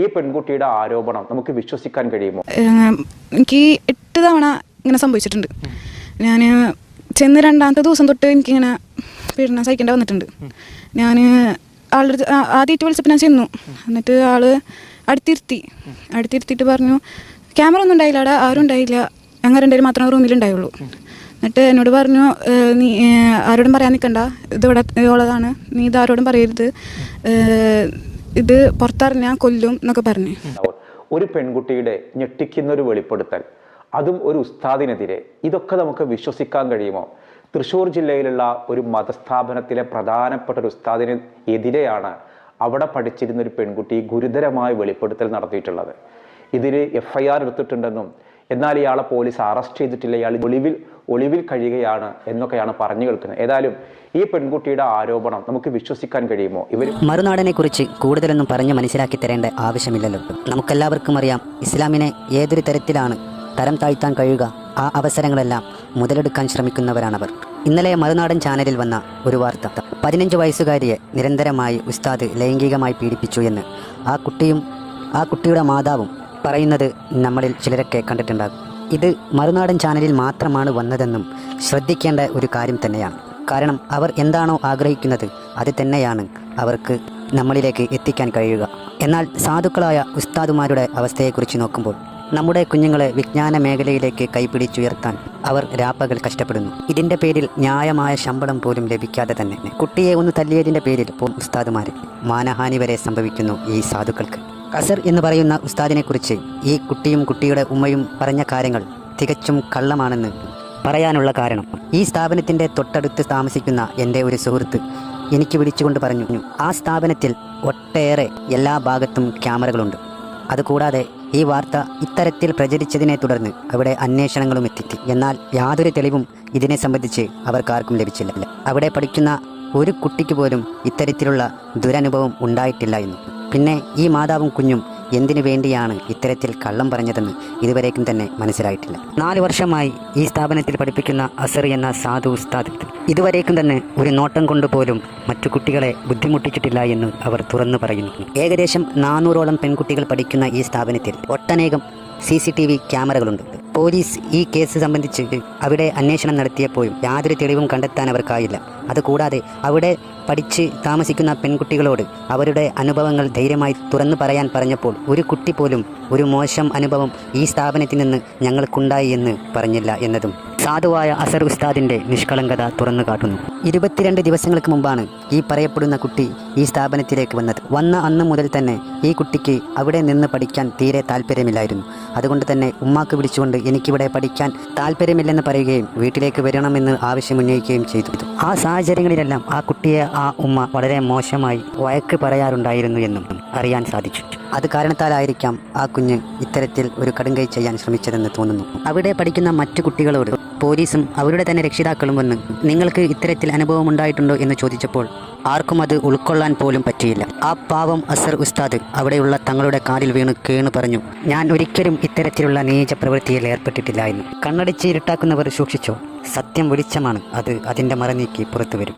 ഈ പെൺകുട്ടിയുടെ ആരോപണം നമുക്ക് വിശ്വസിക്കാൻ കഴിയുമോ? എനിക്ക് എട്ട് തവണ ഇങ്ങനെ സംഭവിച്ചിട്ടുണ്ട്. ഞാൻ ചെന്ന് രണ്ടാമത്തെ ദിവസം തൊട്ട് എനിക്കിങ്ങനെ പീഡനം സഹിക്കേണ്ടി വന്നിട്ടുണ്ട്. ഞാൻ ആളുടെ ആദ്യമായിട്ട് വിളിച്ചപ്പോൾ ഞാൻ ചെന്നു. എന്നിട്ട് ആൾ അടുത്തിരുത്തി. അടുത്തിരുത്തിയിട്ട് പറഞ്ഞു ക്യാമറ ഒന്നും ഉണ്ടായില്ല അവിടെ ആരും ഉണ്ടായില്ല. ഞങ്ങൾ രണ്ടുപേരും മാത്രമേ റൂമിലുണ്ടായുള്ളൂ എന്നിട്ട് എന്നോട് പറഞ്ഞു നീ ആരോടും പറയാൻ നിൽക്കണ്ട ഇതിവിടെ ഉള്ളതാണ്. നീ ഇത് ആരോടും പറയരുത്. ഇത് പുറത്തറിഞ്ഞാൽ കൊല്ലും എന്നൊക്കെ പറഞ്ഞു. ഒരു പെൺകുട്ടിയുടെ ഞെട്ടിക്കുന്ന ഒരു വെളിപ്പെടുത്തൽ അതും ഒരു ഉസ്താദിനെതിരെ. ഇതൊക്കെ നമുക്ക് വിശ്വസിക്കാൻ കഴിയുമോ? തൃശ്ശൂർ ജില്ലയിലുള്ള ഒരു മതസ്ഥാപനത്തിലെ പ്രധാനപ്പെട്ട ഒരു ഉസ്താദിന് എതിരെയാണ് അവിടെ പഠിച്ചിരുന്ന ഒരു പെൺകുട്ടി ഗുരുതരമായ വെളിപ്പെടുത്തൽ നടത്തിയിട്ടുള്ളത്. ഇതിന് എഫ് ഐ ആർ എടുത്തിട്ടുണ്ടെന്നും എന്നാൽ ഇയാളെ പോലീസ് അറസ്റ്റ് ചെയ്തിട്ടില്ല ഇയാൾ ഒളിവിൽ ഒളിവിൽ കഴിയുകയാണ് എന്നൊക്കെയാണ് പറഞ്ഞു കേൾക്കുന്നത്. ഏതായാലും ഈ പെൺകുട്ടിയുടെ ആരോപണം നമുക്ക് വിശ്വസിക്കാൻ കഴിയുമോ? ഇവർ മറുനാടനെ കുറിച്ച് കൂടുതലൊന്നും പറഞ്ഞു മനസ്സിലാക്കി തരേണ്ട ആവശ്യമില്ലല്ലോ. നമുക്കെല്ലാവർക്കും അറിയാം ഇസ്ലാമിനെ ഏതൊരു തരത്തിലാണ് തരം താഴ്ത്താൻ കഴിയുക ആ അവസരങ്ങളെല്ലാം മുതലെടുക്കാൻ ശ്രമിക്കുന്നവരാണവർ. ഇന്നലെ മറുനാടൻ ചാനലിൽ വന്ന ഒരു വാർത്ത പതിനഞ്ച് വയസ്സുകാരിയെ നിരന്തരമായി ഉസ്താദ് ലൈംഗികമായി പീഡിപ്പിച്ചു എന്ന്. ആ കുട്ടിയും ആ കുട്ടിയുടെ മാതാവും പറയുന്നത് നമ്മളിൽ ചിലരൊക്കെ കണ്ടിട്ടുണ്ടാകും. ഇത് മറുനാടൻ ചാനലിൽ മാത്രമാണ് വന്നതെന്നും ശ്രദ്ധിക്കേണ്ട ഒരു കാര്യം തന്നെയാണ്. കാരണം അവർ എന്താണോ ആഗ്രഹിക്കുന്നത് അത് തന്നെയാണ് അവർക്ക് നമ്മളിലേക്ക് എത്തിക്കാൻ കഴിയുക. എന്നാൽ സാധുക്കളായ ഉസ്താദുമാരുടെ അവസ്ഥയെക്കുറിച്ച് നോക്കുമ്പോൾ നമ്മുടെ കുഞ്ഞുങ്ങളെ വിജ്ഞാന മേഖലയിലേക്ക് കൈപിടിച്ചുയർത്താൻ അവർ രാപ്പകൽ കഷ്ടപ്പെടുന്നു. ഇതിന്റെ പേരിൽ ന്യായമായ ശമ്പളം പോലും ലഭിക്കാതെ തന്നെ കുട്ടിയെ ഒന്ന് തല്ലിയതിന്റെ പേരിൽ പോം ഉസ്താദുമാർ മാനഹാനി വരെ സംഭവിക്കുന്നു ഈ സാധുക്കൾക്ക്. കസർ എന്ന് പറയുന്ന ഉസ്താദിനെക്കുറിച്ച് ഈ കുട്ടിയും കുട്ടിയുടെ ഉമ്മയും പറഞ്ഞ കാര്യങ്ങൾ തികച്ചും കള്ളമാണെന്ന് പറയാനുള്ള കാരണം. ഈ സ്ഥാപനത്തിന്റെ തൊട്ടടുത്ത് താമസിക്കുന്ന എന്റെ ഒരു സുഹൃത്ത് എനിക്ക് വിളിച്ചുകൊണ്ട് പറഞ്ഞു ആ സ്ഥാപനത്തിൽ ഒട്ടേറെ എല്ലാ ഭാഗത്തും ക്യാമറകളുണ്ട്. അതുകൂടാതെ ഈ വാർത്ത ഇത്തരത്തിൽ പ്രചരിച്ചതിനെ തുടർന്ന് അവിടെ അന്വേഷണങ്ങളും എത്തിത്തി. എന്നാൽ യാതൊരു തെളിവും ഇതിനെ സംബന്ധിച്ച് അവർക്കാർക്കും ലഭിച്ചില്ല. അവിടെ പഠിക്കുന്ന ഒരു കുട്ടിക്ക് പോലും ഇത്തരത്തിലുള്ള ദുരനുഭവം ഉണ്ടായിട്ടില്ല എന്നു. പിന്നെ ഈ മാതാവും കുഞ്ഞും എന്തിനു വേണ്ടിയാണ് ഇത്തരത്തിൽ കള്ളം പറഞ്ഞതെന്ന് ഇതുവരേക്കും തന്നെ മനസ്സിലായിട്ടില്ല. നാല് വർഷമായി ഈ സ്ഥാപനത്തിൽ പഠിപ്പിക്കുന്ന അസർ എന്ന സാധു ഉസ്താദ്. ഇതുവരേക്കും തന്നെ ഒരു നോട്ടം കൊണ്ടുപോലും മറ്റു കുട്ടികളെ ബുദ്ധിമുട്ടിച്ചിട്ടില്ല എന്ന് അവർ തുറന്നു പറയുന്നു. ഏകദേശം നാനൂറോളം പെൺകുട്ടികൾ പഠിക്കുന്ന ഈ സ്ഥാപനത്തിൽ ഒട്ടനേകം സി സി ടി വി ക്യാമറകളുണ്ട്. പോലീസ് ഈ കേസ് സംബന്ധിച്ച് അവിടെ അന്വേഷണം നടത്തിയപ്പോഴും യാതൊരു തെളിവും കണ്ടെത്താൻ അവർക്കായില്ല. അതുകൂടാതെ അവിടെ പഠിച്ച് താമസിക്കുന്ന പെൺകുട്ടികളോട് അവരുടെ അനുഭവങ്ങൾ ധൈര്യമായി തുറന്നു പറയാൻ പറഞ്ഞപ്പോൾ ഒരു കുട്ടി പോലും ഒരു മോശം അനുഭവം ഈ സ്ഥാപനത്തിൽ നിന്ന് ഞങ്ങൾക്കുണ്ടായി എന്ന് പറഞ്ഞില്ല എന്നതും. സാധുവായ അസർ ഉസ്താദിന്റെ നിഷ്കളങ്കത തുറന്നു കാട്ടുന്നു. ഇരുപത്തിരണ്ട് ദിവസങ്ങൾക്ക് മുമ്പാണ് ഈ പറയപ്പെടുന്ന കുട്ടി ഈ സ്ഥാപനത്തിലേക്ക് വന്നത്. വന്ന അന്ന് മുതൽ തന്നെ ഈ കുട്ടിക്ക് അവിടെ നിന്ന് പഠിക്കാൻ തീരെ താല്പര്യമില്ലായിരുന്നു. അതുകൊണ്ട് തന്നെ ഉമ്മാക്ക് വിളിച്ചുകൊണ്ട് എനിക്കിവിടെ പഠിക്കാൻ താല്പര്യമില്ലെന്ന് പറയുകയും വീട്ടിലേക്ക് വരണമെന്ന് ആവശ്യമുന്നയിക്കുകയും ചെയ്തു. ആ സാഹചര്യങ്ങളിലെല്ലാം ആ കുട്ടിയെ ആ ഉമ്മ വളരെ മോശമായി വഴക്ക് പറയാറുണ്ടായിരുന്നു എന്നും അറിയാൻ സാധിച്ചു. അത് കാരണത്താലായിരിക്കാം ആ കുഞ്ഞ് ഇത്തരത്തിൽ ഒരു കടുങ്കൈ ചെയ്യാൻ ശ്രമിച്ചതെന്ന് തോന്നുന്നു. അവിടെ പഠിക്കുന്ന മറ്റു കുട്ടികളോട് പോലീസും അവരുടെ തന്നെ രക്ഷിതാക്കളും വന്ന് നിങ്ങൾക്ക് ഇത്തരത്തിൽ അനുഭവം ഉണ്ടായിട്ടുണ്ടോ എന്ന് ചോദിച്ചപ്പോൾ ആർക്കും അത് ഉൾക്കൊള്ളാൻ പോലും പറ്റിയില്ല. ആ പാവം അസർ ഉസ്താദ് അവിടെയുള്ള തങ്ങളുടെ കാലിൽ വീണ് കേണു പറഞ്ഞു ഞാൻ ഒരിക്കലും ഇത്തരത്തിലുള്ള നീച പ്രവൃത്തിയിൽ ഏർപ്പെട്ടിട്ടില്ല എന്ന്. കണ്ണടിച്ച് ഇരുട്ടാക്കുന്നവർ സൂക്ഷിച്ചോ? സത്യം വെളിച്ചമാണ്. അത് അതിന്റെ മറനീക്കി പുറത്തു വരും.